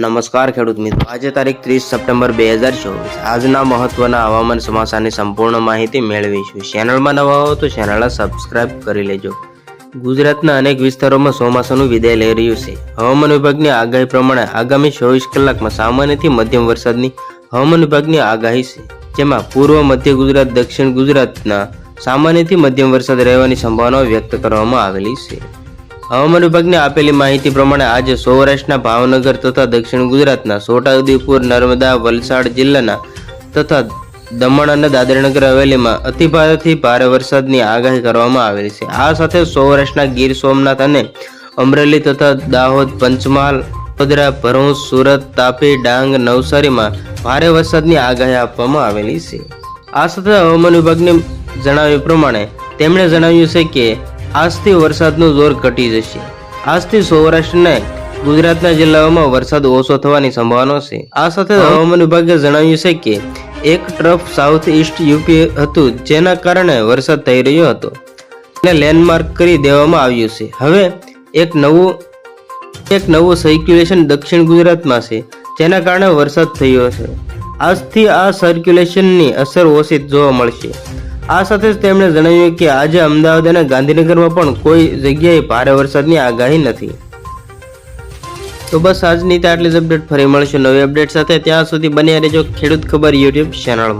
નમસ્કાર ખેડૂત મિત્રો. આજે તારીખ ત્રીસ સપ્ટેમ્બર બે હજાર ચોવીસ. આજના મહત્વના હવામાન સમાચારની સંપૂર્ણ માહિતી મેળવીશું. ચેનલમાં નવા હો તો ચેનલને સબસ્ક્રાઇબ કરી લેજો. ગુજરાતના અનેક વિસ્તારોમાં ચોમાસાનું વિદાય લઈ રહ્યું છે. હવામાન વિભાગની આગાહી પ્રમાણે આગામી ચોવીસ કલાકમાં સામાન્યથી મધ્યમ વરસાદની હવામાન વિભાગની આગાહી છે. જેમાં પૂર્વ, મધ્ય ગુજરાત, દક્ષિણ ગુજરાતના સામાન્યથી મધ્યમ વરસાદ રહેવાની સંભાવના વ્યક્ત કરવામાં આવેલી છે. હવામાન વિભાગને આપેલી માહિતી પ્રમાણે આજે સૌરાષ્ટ્રના ભાવનગર તથા દક્ષિણ ગુજરાતના છોટાઉદેપુર, નર્મદા, વલસાડ જિલ્લાના તથા દમણ અને દાદરાનગર હવેલીમાં અતિભારેથી ભારે વરસાદની આગાહી કરવામાં આવેલી છે. આ સાથે સૌરાષ્ટ્રના ગીર સોમનાથ અને અમરેલી તથા દાહોદ, પંચમહાલ, વડોદરા, ભરૂચ, સુરત, તાપી, ડાંગ, નવસારીમાં ભારે વરસાદની આગાહી આપવામાં આવેલી છે. આ સાથે હવામાન વિભાગને જણાવ્યા પ્રમાણે તેમણે જણાવ્યું છે કે આજથી વરસાદનું જોર ઘટી જશે. આજથી સૌરાષ્ટ્રને ગુજરાતના જિલ્લાઓમાં વરસાદ ઓછો થવાની સંભાવના છે. આ સાથે હવામાન વિભાગે જણાવ્યું છે કે એક ટ્રફ સાઉથ ઈસ્ટ યુપી હતું જેના કારણે વરસાદ થઈ રહ્યો હતો. એને લેન્ડમાર્ક કરી દેવામાં આવ્યું છે. હવે એક નવું એક નવું સર્ક્યુલેશન દક્ષિણ ગુજરાતમાં છે જેના કારણે વરસાદ થયો છે. આજથી આ સર્ક્યુલેશનની અસર ઓછી જોવા મળશે. આ સાથે જ તેમણે જણાવ્યું કે આજે અમદાવાદ અને ગાંધીનગરમાં પણ કોઈ જગ્યાએ ભારે વરસાદની આગાહી નથી. તો બસ આજની આટલી જ અપડેટ ફરી મળશે નવી અપડેટ સાથે. ત્યાં સુધી બન્યા રહેજો ખેડૂત ખબર યુટ્યુબ ચેનલમાં.